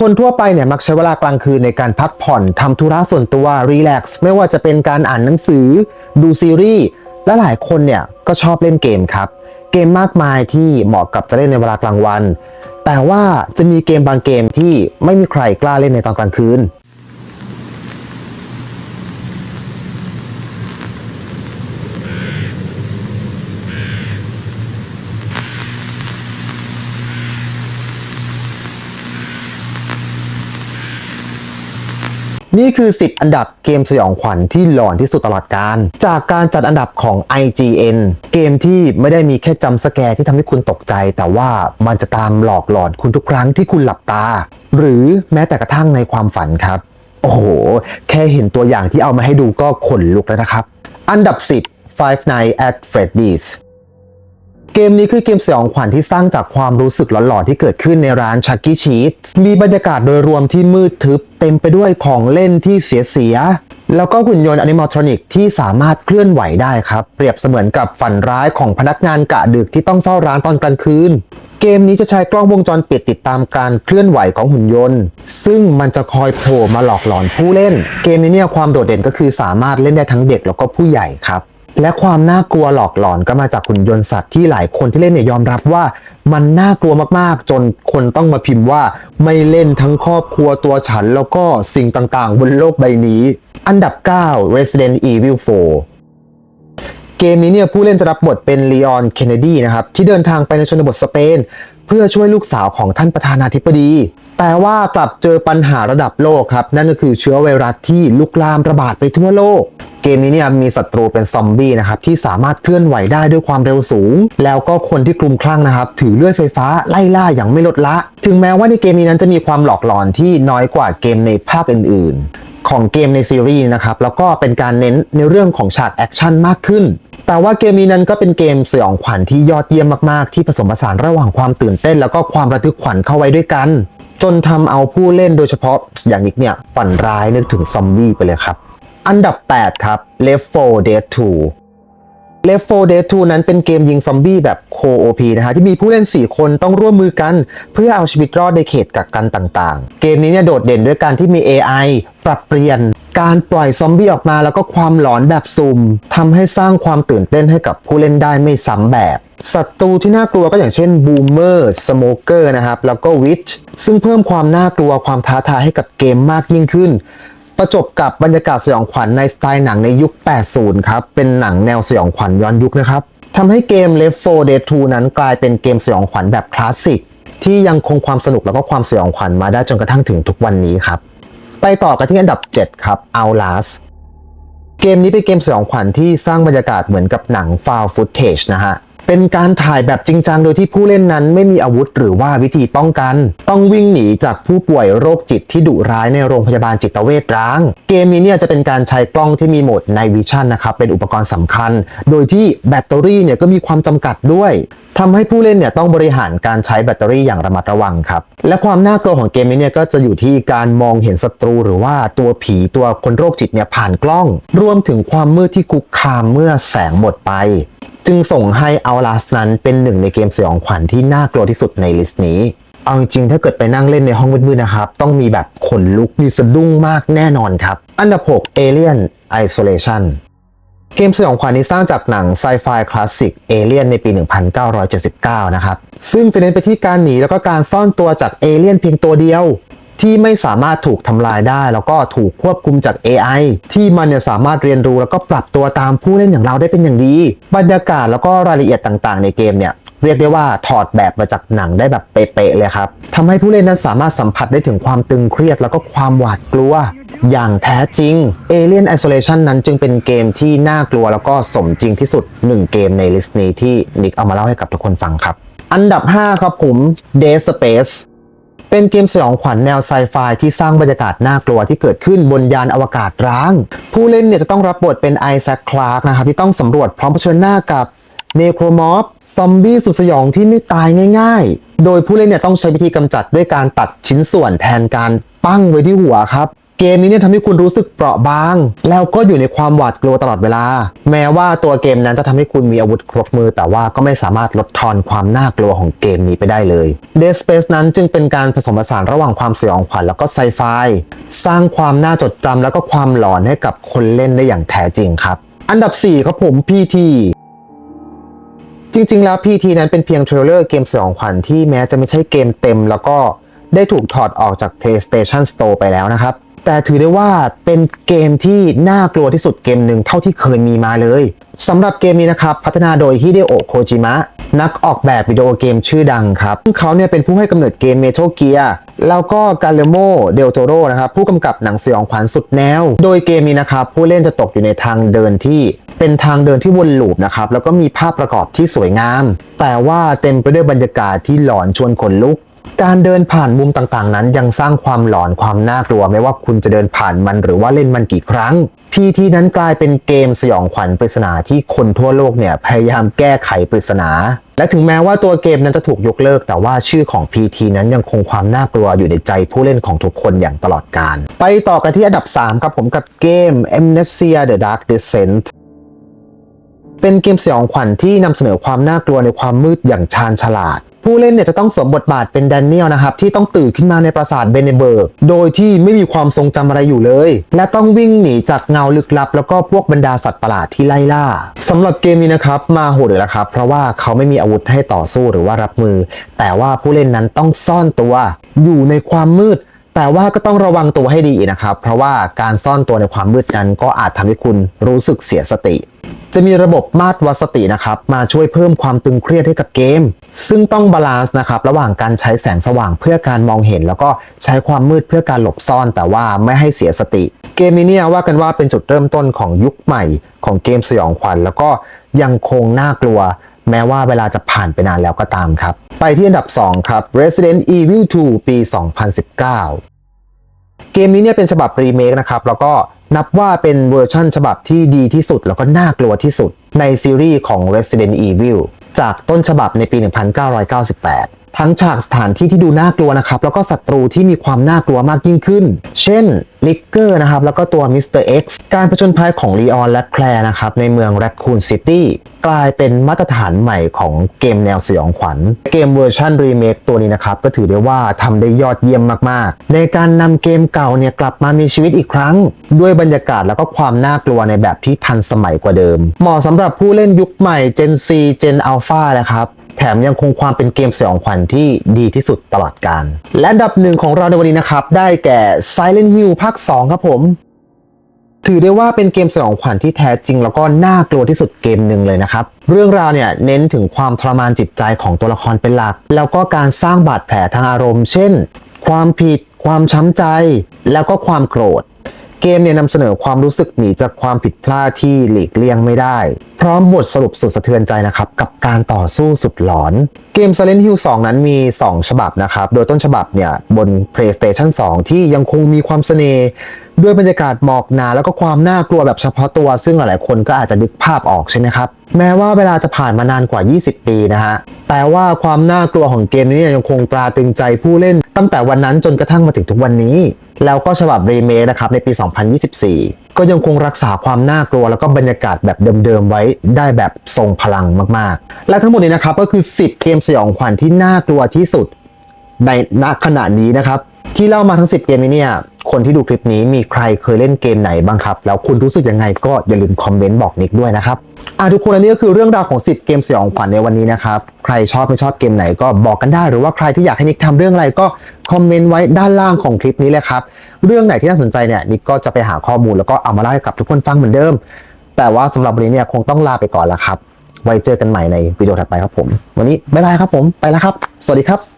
คนทั่วไปเนี่ยมักใช้เวลากลางคืนในการพักผ่อนทำธุระส่วนตัวรีแลกซ์ไม่ว่าจะเป็นการอ่านหนังสือ ดูซีรีส์และหลายคนเนี่ยก็ชอบเล่นเกมครับ เกมมากมายที่เหมาะกับจะเล่นในเวลากลางวัน แต่ว่าจะมีเกมบางเกมที่ไม่มีใครกล้าเล่นในตอนกลางคืน นี่คือ 10 อันดับเกมสยองขวัญที่หลอนที่สุดตลอดการ จากการจัดอันดับของ IGN เกมที่ไม่ได้มีแค่จำสแกร์ที่ทำให้คุณตกใจ แต่ว่ามันจะตามหลอกหลอนคุณทุกครั้งที่คุณหลับตา หรือแม้แต่กระทั่งในความฝันครับ โอ้โห แค่เห็นตัวอย่างที่เอามาให้ดูก็ขนลุกแล้วนะครับ อันดับ 10 Five Nights at Freddy's เกมนี้คือเกมสยองขวัญที่สร้างจากความรู้สึกหลอนๆที่เกิดขึ้นในร้านชักกี้ชีสมีบรรยากาศโดยรวมที่มืดทึบเต็มไปด้วยของเล่นที่เสียๆแล้วก็หุ่นยนต์อนิม a ทรอนิกที่สามารถเคลื่อนไหวได้ครับ เปรียบเสมือนกับฝันร้ายของพนักงานกะดึกที่ต้องเฝ้าร้านตอนกลางคืน เกมนี้จะใช้กล้องวงจรปิดติดตามการเคลื่อนไหวของหุ่นยนต์ ซึ่งมันจะคอยโผล่มาหลอกหลอนผู้เล่น เกมนี้เนี่ยความโดดเด่นก็คือสามารถเล่นได้ทั้งเด็กแล้วก็ผู้ใหญ่ครับ และความน่ากลัวหลอกหลอนก็มาจากหุ่นยนต์สัตว์ที่หลายคนที่เล่นเนี่ยยอมรับว่ามันน่ากลัวมากๆ จนคนต้องมาพิมพ์ว่าไม่เล่นทั้งครอบครัวตัวฉัน แล้วก็สิ่งต่างๆ บนโลกใบนี้ อันดับ 9 Resident Evil 4เกมนี้เนี่ยผู้เล่นจะรับบทเป็นลีออน เคนเนดีนะครับ ที่เดินทางไปในชนบทสเปน เพื่อช่วยลูกสาวของท่านประธานาธิบดี แต่ว่ากลับเจอปัญหาระดับโลกครับ นั่นก็คือเชื้อไวรัสที่ลุกลามระบาดไปทั่วโลก กมนี้เนี่ยมีศัตรูเป็นซอมบี้นะครับที่สามารถเคลื่อนไหวได้ด้วยความเร็วสูง แล้วก็คนที่คลุมคลั่งนะครับถือเลื่อยไฟฟ้าไล่ล่าอย่างไม่ลดละ ถึงแม้ว่าในเกมนี้นั้นจะมีความหลอกหลอนที่น้อยกว่าเกมในภาคอื่นๆ ของเกมในซีรีส์นะครับแล้วก็เป็นการเน้นในเรื่องของฉากแอคชั่นมากขึ้นแต่ว่าเกมนี้นั้นก็เป็นเกมสยองขวัญที่ยอดเยี่ยมมากๆ ที่ผสมผสานระหว่างความตื่นเต้น แล้วก็ความระทึกขวัญเข้าไว้ด้วยกัน จนทำเอาผู้เล่นโดยเฉพาะอย่างนิกเนี่ยฝันร้ายนึกถึงซอมบี้ไปเลยครับ อันดับ 8 ครับ Left 4 Dead 2 Left 4 Dead 2 นั้นเป็นเกมยิงซอมบี้แบบ Co-op นะฮะที่มีผู้เล่น 4 คนต้องร่วมมือกัน เพื่อเอาชีวิตรอดในเขตกักกันต่างๆ เกมนี้เนี่ยโดดเด่นด้วยการที่มี AI ปรับเปลี่ยนการปล่อยซอมบี้ออกมาแล้วก็ความหลอนแบบซุ่มทำให้สร้างความตื่นเต้นให้กับผู้เล่นได้ไม่ซ้ำแบบศัตรูที่น่ากลัวก็อย่างเช่นบูมเมอร์สโมเกอร์นะครับแล้วก็วิชซึ่งเพิ่มความน่ากลัวความท้าทายให้กับเกมมากยิ่งขึ้น ประจบกับบรรยากาศสยองขวัญในสไตล์หนังในยุค 80 ครับ เป็นหนังแนวสยองขวัญย้อนยุคนะครับทำให้เกม Left 4 Dead 2 นั้นกลายเป็นเกมสยองขวัญแบบคลาสสิกที่ยังคงความสนุกแล้วก็ความสยองขวัญมาได้จนกระทั่งถึงทุกวันนี้ครับ ไปต่อกันที่อันดับ 7 ครับ Outlast เกมนี้เป็นเกมสยองขวัญที่สร้างบรรยากาศเหมือนกับหนัง found footage นะฮะ เป็นการถ่ายแบบจริงจังโดยที่ผู้เล่นนั้นไม่มีอาวุธหรือว่าวิธีป้องกัน ต้องวิ่งหนีจากผู้ป่วยโรคจิตที่ดุร้ายในโรงพยาบาลจิตเวชร้าง เกมนี้เนี่ยจะเป็นการใช้กล้องที่มีโหมด Night Vision นะครับเป็นอุปกรณ์สำคัญ โดยที่แบตเตอรี่เนี่ยก็มีความจำกัดด้วยทำให้ผู้เล่นเนี่ยต้องบริหารการใช้แบตเตอรี่อย่างระมัดระวังครับ และความน่ากลัวของเกมนี้เนี่ยก็จะอยู่ที่การมองเห็นศัตรูหรือว่าตัวผีตัวคนโรคจิตเนี่ยผ่านกล้อง รวมถึงความมืดที่คุกคามเมื่อแสงหมดไป จึงส่งให้ Outlast นั้นเป็นหนึ่งในเกมสยองขวัญที่น่ากลัวที่สุดในลิสต์นี้เอาจริงๆถ้าเกิดไปนั่งเล่นในห้องมืดๆนะครับ ต้องมีแบบขนลุกมีสะดุ้งมากแน่นอนครับ อันดับ 6 Alien Isolation เกมสยองขวัญนี้สร้างจากหนังไซไฟคลาสสิกเอเลียนในปี 1979 นะครับ ซึ่งจะเน้นไปที่การหนีแล้วก็การซ่อนตัวจากเอเลียนเพียงตัวเดียว ที่ไม่สามารถถูกทำลายได้ แล้วก็ถูกควบคุมจาก AI ที่มันเนี่ยสามารถเรียนรู้แล้วก็ปรับตัวตามผู้เล่นอย่างเราได้เป็นอย่างดี บรรยากาศแล้วก็รายละเอียดต่างๆ ในเกมเนี่ยเรียกได้ว่าถอดแบบมาจากหนังได้แบบเป๊ะๆเลยครับทำให้ผู้เล่นนั้นสามารถสัมผัสได้ถึงความตึงเครียดแล้วก็ความหวาดกลัว อย่างแท้จริง Alien Isolation นั้นจึงเป็นเกมที่น่ากลัวแล้วก็สมจริงที่สุดหนึ่งเกมในลิสต์นี้ที่นิกเอามาเล่าให้กับทุกคนฟังครับ อันดับ 5 ครับผม Dead Space เป็นเกมสยองขวัญแนวไซไฟที่สร้างบรรยากาศน่ากลัวที่เกิดขึ้นบนยานอวกาศร้าง ผู้เล่นเนี่ยจะต้องรับบทเป็นไอแซคคลาร์กนะครับที่ต้องสำรวจพร้อมเผชิญหน้ากับเนโครมอฟซอมบี้สุดสยองที่ไม่ตายง่ายๆ โดยผู้เล่นเนี่ยต้องใช้วิธีกำจัดด้วยการตัดชิ้นส่วนแทนการปั้งไว้ที่หัวครับ เกมนี้เนี่ยทำให้คุณรู้สึกเปราะบาง แล้วก็อยู่ในความหวาดกลัวตลอดเวลา แม้ว่าตัวเกมนั้นจะทำให้คุณมีอาวุธครบมือ แต่ว่าก็ไม่สามารถลดทอนความน่ากลัวของเกมนี้ไปได้เลย Dead Space นั้นจึงเป็นการผสมผสานระหว่างความสยองขวัญแล้วก็ไซไฟสร้างความน่าจดจำแล้วก็ความหลอนให้กับคนเล่นได้อย่างแท้จริงครับ อันดับ4ครับผม PT จริง ๆ แล้ว PT นั้นเป็นเพียงเทรลเลอร์เกมสยองขวัญที่แม้จะไม่ใช่เกมเต็ม แล้วก็ได้ถูกถอดออกจาก PlayStation Store ไปแล้วนะครับ แต่ถือได้ว่าเป็นเกมที่น่ากลัวที่สุดเกมหนึ่งเท่าที่เคยมีมาเลยสำหรับเกมนี้นะครับ พัฒนาโดยฮิเดโอะโคจิมะนักออกแบบวิดีโอเกมชื่อดังครับซึ่งเขาเนี่ยเป็นผู้ให้กำเนิดเกม Metal Gear แล้วก็กาเลโมเดลโตโรนะครับผู้กำกับหนังสยองขวัญสุดแนว โดยเกมนี้นะครับ ผู้เล่นจะตกอยู่ในทางเดินที่ เป็นทางเดินที่วนลูปนะครับแล้วก็มีภาพประกอบที่สวยงาม แต่ว่าเต็มไปด้วยบรรยากาศที่หลอนชวนขนลุก การเดินผ่านมุมต่างๆ นั้นยังสร้างความหลอนความน่ากลัวไม่ว่าคุณจะเดินผ่านมันหรือว่าเล่นมันกี่ครั้ง พีทีนั้นกลายเป็นเกมสยองขวัญปริศนาที่คนทั่วโลกเนี่ยพยายามแก้ไขปริศนา และถึงแม้ว่าตัวเกมนั้นจะถูกยกเลิก แต่ว่าชื่อของ PT นั้นยังคงความน่ากลัวอยู่ในใจผู้เล่นของทุกคนอย่างตลอดกาลไปต่อกันที่อันดับ 3 ครับผมกับเกม Amnesia The Dark Descent เป็นเกมสยองขวัญที่นำเสนอความน่ากลัวในความมืดอย่างชาญฉลาด ผู้เล่นเนี่ยจะต้องสวมบทบาทเป็นแดเนียลนะครับ ที่ต้องตื่นขึ้นมาในปราสาทเบเนเบิร์ก โดยที่ไม่มีความทรงจำอะไรอยู่เลย และต้องวิ่งหนีจากเงาลึกลับ แล้วก็พวกบรรดาสัตว์ประหลาดที่ไล่ล่าสำหรับเกมนี้นะครับมาโหดเลยละครับ เพราะว่าเขาไม่มีอาวุธให้ต่อสู้หรือว่ารับมือ แต่ว่าผู้เล่นนั้นต้องซ่อนตัว อยู่ในความมืด แต่ว่าก็ต้องระวังตัวให้ดีนะครับ เพราะว่าการซ่อนตัวในความมืดนั้นก็อาจทำให้คุณรู้สึกเสียสติ จะมีระบบมาตรวัดสตินะครับ มาช่วยเพิ่มความตึงเครียดให้กับเกม ซึ่งต้องบาลานซ์นะครับ ระหว่างการใช้แสงสว่างเพื่อการมองเห็น แล้วก็ใช้ความมืดเพื่อการหลบซ่อน แต่ว่าไม่ให้เสียสติ เกมนี้เนี่ยว่ากันว่าเป็นจุดเริ่มต้นของยุคใหม่ ของเกมสยองขวัญแล้วก็ยังคงน่ากลัว แม้ว่าเวลาจะผ่านไปนานแล้วก็ตามครับ ไปที่อันดับ 2 ครับ Resident Evil 2 ปี 2019 เกมนี้เนี่ยเป็นฉบับรีเมคนะครับ แล้วก็นับว่าเป็นเวอร์ชั่นฉบับที่ดีที่สุด แล้วก็น่ากลัวที่สุดในซีรีส์ของ Resident Evil จากต้นฉบับในปี 1998 ทั้งฉากสถานที่ที่ดูน่ากลัวนะครับ แล้วก็ศัตรูที่มีความน่ากลัวมากยิ่งขึ้น เช่นลิกเกอร์นะครับ แล้วก็ตัวมิสเตอร์เอ็กซ์การผจญภัยของลีออนและแคลร์นะครับ ในเมืองแรคคูนซิตี้กลายเป็นมาตรฐานใหม่ของเกมแนวสยองขวัญ เกมเวอร์ชันรีเมคตัวนี้นะครับ ก็ถือได้ว่าทำได้ยอดเยี่ยมมาก ๆ ในการนำเกมเก่าเนี่ยกลับมามีชีวิตอีกครั้ง ด้วยบรรยากาศแล้วก็ความน่ากลัวในแบบที่ทันสมัยกว่าเดิม เหมาะสำหรับผู้เล่นยุคใหม่ Gen C Gen Alpha เลยครับ แถมยังคงความเป็นเกมสยองขวัญที่ดีที่สุดตลอดกาลและดับหนึ่งของเราในวันนี้นะครับ ได้แก่ Silent Hill ภาค 2 ครับผม ถือได้ว่าเป็นเกมสยองขวัญที่แท้จริง แล้วก็น่ากลัวที่สุดเกมหนึ่งเลยนะครับ เรื่องราวเนี่ยเน้นถึงความทรมานจิตใจของตัวละครเป็นหลัก แล้วก็การสร้างบาดแผลทางอารมณ์ เช่น ความผิด ความช้ำใจ แล้วก็ความโกรธ เกมเนี่ยนำเสนอความรู้สึกหนีจากความผิดพลาดที่หลีกเลี่ยงไม่ได้ พร้อมบทสรุปสุดสะเทือนใจนะครับกับการต่อสู้สุดหลอน เกม Silent Hill 2 นั้นมี 2 ฉบับนะครับ โดยต้นฉบับเนี่ยบน PlayStation 2 ที่ยังคงมีความเสน่ห์ ด้วยบรรยากาศหมอกหนาแล้วก็ความน่ากลัวแบบเฉพาะตัว ซึ่งหลายๆคนก็อาจจะนึกภาพออกใช่ไหมครับ แม้ว่าเวลาจะผ่านมานานกว่า 20 ปีนะฮะ แต่ว่าความน่ากลัวของเกมนี้ยังคงตราตรึงใจผู้เล่น ตั้งแต่วันนั้นจนกระทั่งมาถึงทุกวันนี้ แล้วก็ฉบับรีเมคนะครับในปี 2024 ก็ยังคงรักษาความน่ากลัวแล้วก็บรรยากาศแบบเดิมๆไว้ได้แบบทรงพลังมากๆ และทั้งหมดนี้นะครับก็คือ 10 เกมสยองขวัญที่น่ากลัวที่สุดในณขณะนี้นะครับ ที่เล่ามาทั้ง 10 เกมนี้เนี่ย คนที่ดูคลิปนี้มีใครเคยเล่นเกมไหนบ้างครับ แล้วคุณรู้สึกยังไงก็อย่าลืมคอมเมนต์บอกนิกด้วยนะครับอะทุกคนอันนี้ก็คือเรื่องราวของ 10 เกมสยองขวัญในวันนี้นะครับ ใครชอบไม่ชอบเกมไหนก็บอกกันได้ หรือว่าใครที่อยากให้นิกทำเรื่องอะไรก็คอมเมนต์ไว้ด้านล่างของคลิปนี้เลยครับ เรื่องไหนที่น่าสนใจเนี่ยนิกก็จะไปหาข้อมูลแล้วก็เอามาเล่าให้กับทุกคนฟังเหมือนเดิม แต่ว่าสำหรับวันนี้เนี่ยคงต้องลาไปก่อนแล้วครับ ไว้เจอกันใหม่ในวิดีโอถัดไปครับผม วันนี้บ๊ายบายครับผมไปแล้วครับ สวัสดีครับ